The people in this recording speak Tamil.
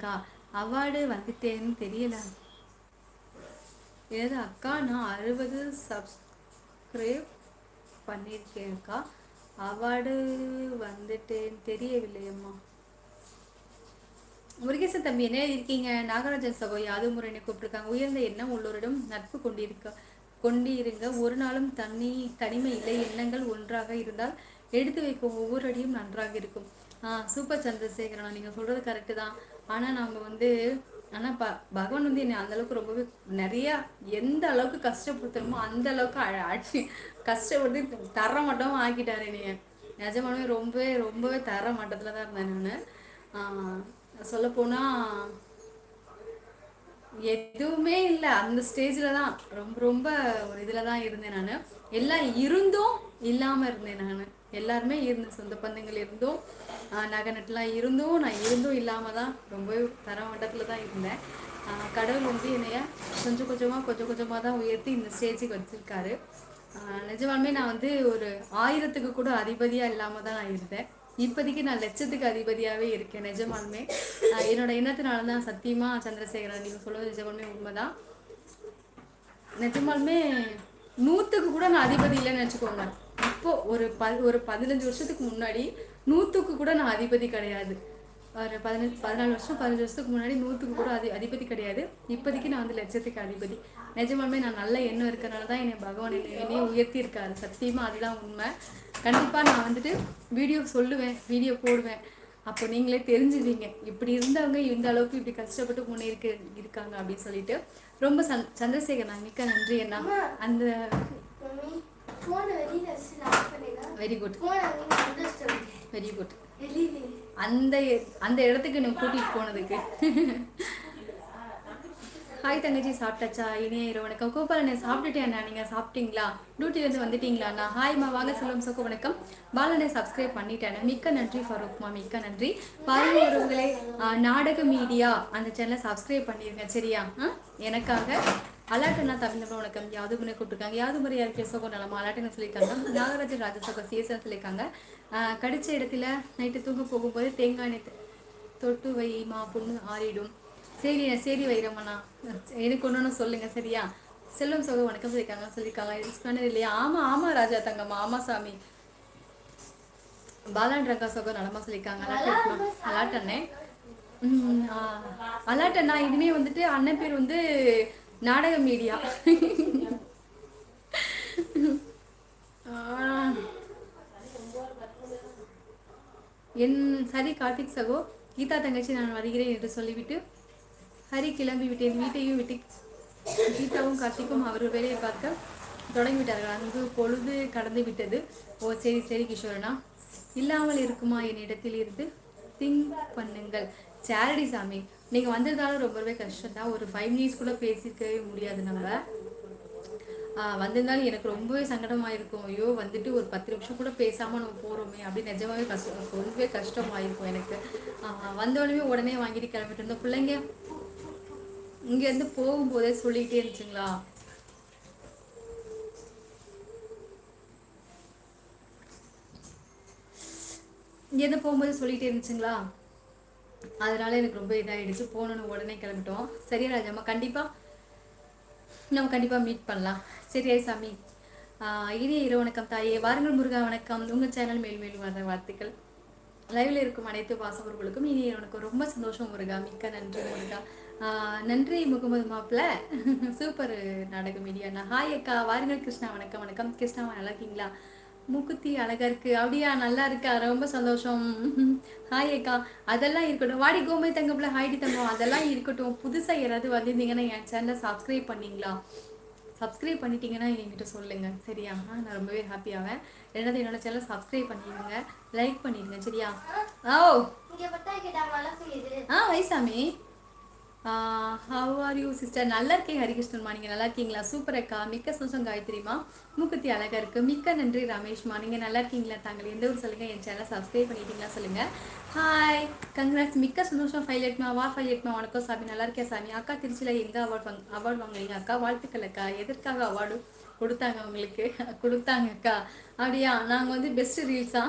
பண்ணியிருக்கேன்க்கா அவார்டு வந்துட்டேன்னு தெரியல. ஏதாவது அக்கா நான் அறுபது சப்ஸ்கிரைப் பண்ணியிருக்கேன்க்கா அவார்டு வந்துட்டேன்னு தெரியவில்லையம்மா. முருகேசன் தம்பி என்ன இருக்கீங்க நாகராஜன் சகோ அது முறையினை கூப்பிட்டுருக்காங்க. உயர்ந்த எண்ணம் உள்ளோரிடம் நட்பு கொண்டிருக்க கொண்டிருங்க. ஒரு நாளும் தனி தனிமை இல்லை. எண்ணங்கள் ஒன்றாக இருந்தால் எடுத்து வைக்கும் ஒவ்வொரு அடியும் நன்றாக இருக்கும். சூப்பர் சந்திரசேகரனா நீங்கள் சொல்கிறது கரெக்டு தான். ஆனால் நம்ம வந்து ஆனால் ப பகவான் வந்து என்னை அந்தளவுக்கு ரொம்பவே நிறையா எந்த அளவுக்கு கஷ்டப்படுத்தணுமோ அந்த அளவுக்கு அழ அடி கஷ்டப்படுத்தி தர மட்டும் ஆக்கிட்டார் என்னைய. நிஜமானவே ரொம்பவே ரொம்பவே தர மட்டத்தில் தான் இருந்தேன் நான். சொல்லப்போனால் எதுவுமே இல்லை. அந்த ஸ்டேஜில் தான் ரொம்ப ரொம்ப ஒரு இதில் தான் இருந்தேன் நான். எல்லாம் இருந்தும் இல்லாமல் இருந்தேன் நான். எல்லாருமே இருந்தேன் சொந்த பந்தங்கள் இருந்தும் நகை நட்டுலாம் இருந்தும் நான் இருந்தும் இல்லாமல் தான் ரொம்ப தர மட்டத்தில் தான் இருந்தேன். கடவுள் வந்து என்னைய கொஞ்சம் கொஞ்சமாக கொஞ்சம் கொஞ்சமாக தான் உயர்த்தி இந்த ஸ்டேஜுக்கு வச்சுருக்காரு. நிஜமாலுமே நான் வந்து ஒரு ஆயிரத்துக்கு கூட அதிபதியாக இல்லாமல் தான் நான் இருந்தேன். இப்போதைக்கு நான் லட்சத்துக்கு அதிபதியாகவே இருக்கேன் நிஜமாலுமே. என்னோட எண்ணத்தினால தான் சத்தியமாக சந்திரசேகரன் நீங்கள் சொல்லுவது நிஜமாலுமே உண்மைதான். நிஜமாலுமே நூற்றுக்கு கூட நான் அதிபதி இல்லைன்னு வச்சுக்கோங்க. இப்போ ஒரு ப ஒரு பதினஞ்சு வருஷத்துக்கு முன்னாடி நூற்றுக்கு கூட நான் அதிபதி கிடையாது. ஒரு பதினஞ்சு பதினாலு வருஷம் பதினஞ்சு வருஷத்துக்கு முன்னாடி நூற்றுக்கு கூட அதி அதிபதி கிடையாது. இப்போதைக்கு நான் வந்து லட்சத்துக்கு அதிபதி. நிஜமாலுமே நான் நல்ல எண்ணம் இருக்கிறனால தான் என்னை பகவான் என்னை என்னையே உயர்த்தியிருக்காரு. சத்தியமாக அதுதான் உண்மை. கண்டிப்பாக நான் வந்துட்டு வீடியோ சொல்லுவேன் வீடியோ போடுவேன். அப்போ நீங்களே தெரிஞ்சுவீங்க இப்படி இருந்தவங்க இந்த அளவுக்கு இப்படி கஷ்டப்பட்டு முன்னேறிக்க இருக்காங்க அப்படின்னு சொல்லிட்டு. ரொம்ப சந் சந்திரசேகர் நான் மிக்க நன்றி என்ன அந்த வெரி குட் வெரி குட் அந்த அந்த இடத்துக்கு நீ கூட்டிகிட்டு போனதுக்கு. ஹாய் தங்கச்சி சாப்பிட்டாச்சா? இனிய இரவு வணக்கம். கோபாலண்ணே சாப்பிட்டுட்டேண்ணா நீங்கள் சாப்பிட்டீங்களா? டியூட்டிலேருந்து வந்துட்டீங்களாண்ணா ஹாய்மா வாங்க செல்வம் சோக்கு வணக்கம். பாலனை சப்ஸ்கிரைப் பண்ணிட்டேன் மிக்க நன்றி ஃபருக்மா மிக்க நன்றி. பாருங்க உறவுகளே நாடக மீடியா அந்த சேனலை சப்ஸ்கிரைப் பண்ணிடுங்க சரியா? எனக்காக. அலாட்டனா தமிழ் வணக்கம். யாது முறை கூப்பிட்டுருக்காங்க. யாது முறை யாருக்கு சோகம் நலமா அலாட்டனை சொல்லியிருக்காங்க. நாகராஜன் ராஜசோகம் சிஎஸ்என் சொல்லியிருக்காங்க. கடிச்ச இடத்துல நைட்டு தூங்க போகும்போது தேங்காய் தொட்டு வைமா பொண்ணு ஆறிடும். சரி சரி வைரம்மண்ணா எனக்கு ஒன்று சொல்லுங்க சரியா? செல்வம் சோகம் வணக்கம் சொல்லியிருக்காங்க. சொல்லியிருக்காங்க. யூஸ் பண்ணது இல்லையா? ஆமாம் ஆமாம் ராஜா தங்கம்மா. ஆமாம் சாமி. பாலான் ரங்கா சோகம் நலமா சொல்லியிருக்காங்க. அலாட் அலாட் அண்ணே. அலாட் அண்ணா இனிமே வந்துட்டு அண்ணன் பேர் வந்து நாடக மீடியா. என் சரி கார்த்திக் சகோ கீதா தங்கச்சி நான் வருகிறேன் என்று சொல்லிவிட்டு ஹரி கிளம்பி விட்டேன் வீட்டையும் விட்டு கீதாவும் கார்த்திக்கும் அவர் வேலையை பார்க்க தொடங்கிவிட்டார்கள். அங்கு பொழுது கடந்து விட்டது. ஓ சரி சரி கிஷோரனா. இல்லாமல் இருக்குமா என் இடத்தில் இருந்து? திங்க் பண்ணுங்கள். சேரடி சாமி. நீங்கள் வந்திருந்தாலும் ரொம்பவே கஷ்டம் தான் ஒரு ஃபைவ் மினிட்ஸ் கூட பேசிக்கவே முடியாது நம்ம. வந்திருந்தாலும் எனக்கு ரொம்பவே சங்கடமாக இருக்கும் ஐயோ வந்துட்டு ஒரு பத்து நிமிஷம் கூட பேசாமல் நம்ம போகிறோமே அப்படின்னு நிஜமாவே கஷ்டம் ரொம்பவே கஷ்டமாக இருக்கும் எனக்கு வந்தோடனே உடனே வாங்கிட்டு கிளம்பிட்டு இருந்தோம். பிள்ளைங்க இங்கேருந்து போகும்போதே சொல்லிக்கிட்டே இருந்துச்சுங்களா? இங்கேருந்து போகும்போது சொல்லிகிட்டே இருந்துச்சுங்களா? அதனால எனக்கு ரொம்ப இதாகிடுச்சு போகணுன்னு உடனே கிளம்பிட்டோம். சரியா ராஜாம்மா கண்டிப்பாக நம்ம கண்டிப்பாக மீட் பண்ணலாம். சரியா சாமி. இனிய இரவு வணக்கம் தாயே. வாருங்கள் முருகா வணக்கம். உங்கள் சேனல் மேல் மேலும் வர வாழ்த்துக்கள். லைவில் இருக்கும் அனைத்து வாசகர்களுக்கும் இனிய உனக்கு ரொம்ப சந்தோஷம் முருகா. மிக்க நன்றி முருகா. நன்றி முகமது மாப்பிள்ள சூப்பர் நாடகம் மீடியாண்ணா ஹாய் அக்கா. வாருங்கள் கிருஷ்ணா வணக்கம் வணக்கம். கிருஷ்ணா நல்லா இருக்கீங்களா? மூக்குத்தி அழகா இருக்கு அப்படியா? நல்லா இருக்கா? ரொம்ப சந்தோஷம். ஹாய் அக்கா. அதெல்லாம் இருக்கட்டும். வாடி கோமை தங்கப்பில் ஹாய்டி தங்கம். அதெல்லாம் இருக்கட்டும். புதுசாக யாராவது வந்திருந்தீங்கன்னா என் சேனலை சப்ஸ்கிரைப் பண்ணிங்களா? சப்ஸ்கிரைப் பண்ணிட்டீங்கன்னா என்கிட்ட சொல்லுங்கள் சரியா? நான் ரொம்பவே ஹாப்பியாவேன் ரெண்டாவது என்னோட சேனலை சப்ஸ்கிரைப் பண்ணிடுங்க. லைக் பண்ணிடுங்க. சரியா? ஓ. ஆ வைசாமி. ஹவ் ஆர் யூ சிஸ்டர் நல்லா இருக்கேன் ஹரிகிருஷ்ணன்மா. நீங்கள் நல்லா இருக்கீங்களா? சூப்பர் அக்கா. மிக்க சந்தோஷம் காயத்ரிமா. மூக்குத்தி அழகாக இருக்குது மிக்க நன்றி ரமேஷ்மா. நீங்கள் நல்லா இருக்கீங்களா தாங்கள்? எந்த ஊர் சொல்லுங்கள் என் சேனல் சப்ஸ்கிரைப் பண்ணிட்டீங்களா சொல்லுங்கள் ஹாய் கங்க்ராட்ஸ் மிக்க சந்தோஷம் ஃபைல் எட்மா வா ஃபைல் எட்மா வணக்கம் சாமி. நல்லா இருக்கேன் சாமி. அக்கா திருச்சியில் எங்கே அவார்ட் வாங்க அவார்டு வாங்குறீங்க அக்கா? வாழ்த்துக்கள் அக்கா. எதற்காக அவார்டு கொடுத்தாங்க உங்களுக்கு? கொடுத்தாங்க அக்கா. அப்படியா? நாங்கள் வந்து பெஸ்ட் ரீல்ஸா